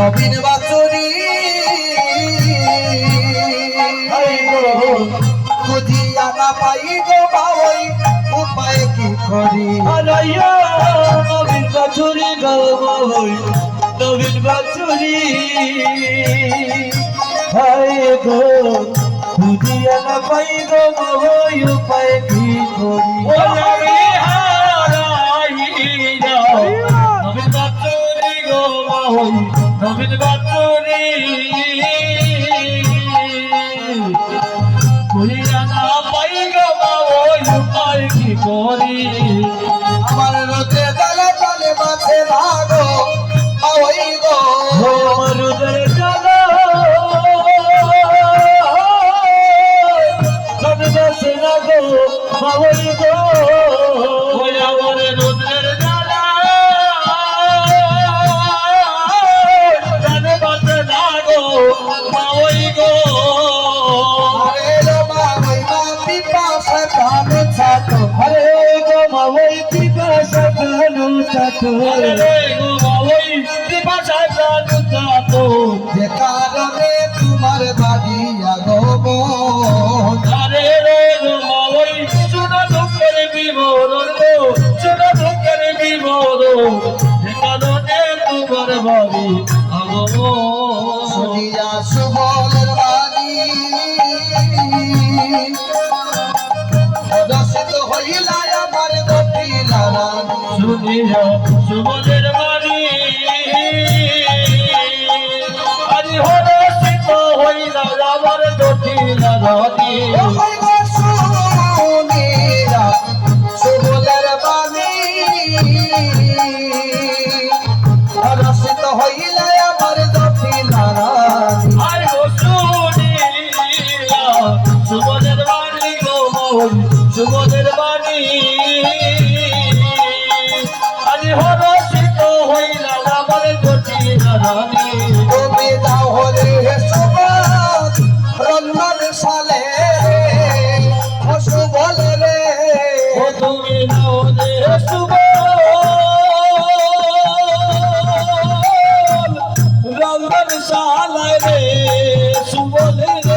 নবীন বাচুরি। খুঁজিয়া না পাই গো বাবই উপায় কি করি? নবীন বাছুরি গাবই নবীন বাছুরি হায় গো খুঁজিয়া না পাই গো বাবই উপায় কি করি? নবীন বাছুরি খুঁজিয়া না পাই গো বাবই উপায় কি করি? আমার রোজে দলে তলে মাঝে লাগো ওই গো। মরুদের জানা সদবাসে না গো বাবই গো। বাবই পিপাসা কানু চাতো যে কারণে তোমার বাড়িয়া গো আরে রে বাবই শোনা দুঃখের বিবরণ গো শোনা দুঃখের বিবরণ। যে কারণে তোমার বাড়ি আগমন। শুনিয়া সুবলের বাণী। রসিত হইলা শুনিয়া সুবলের বাণী। আরে হরসিত হইলা আমার জটিলা গো শুনিয়া বাণী হরষিত হইলা আমার জটিলা রানী তুমি দাও হলে রন্ধন সালে। রে ও তুমি শালায় রে সুবল। রে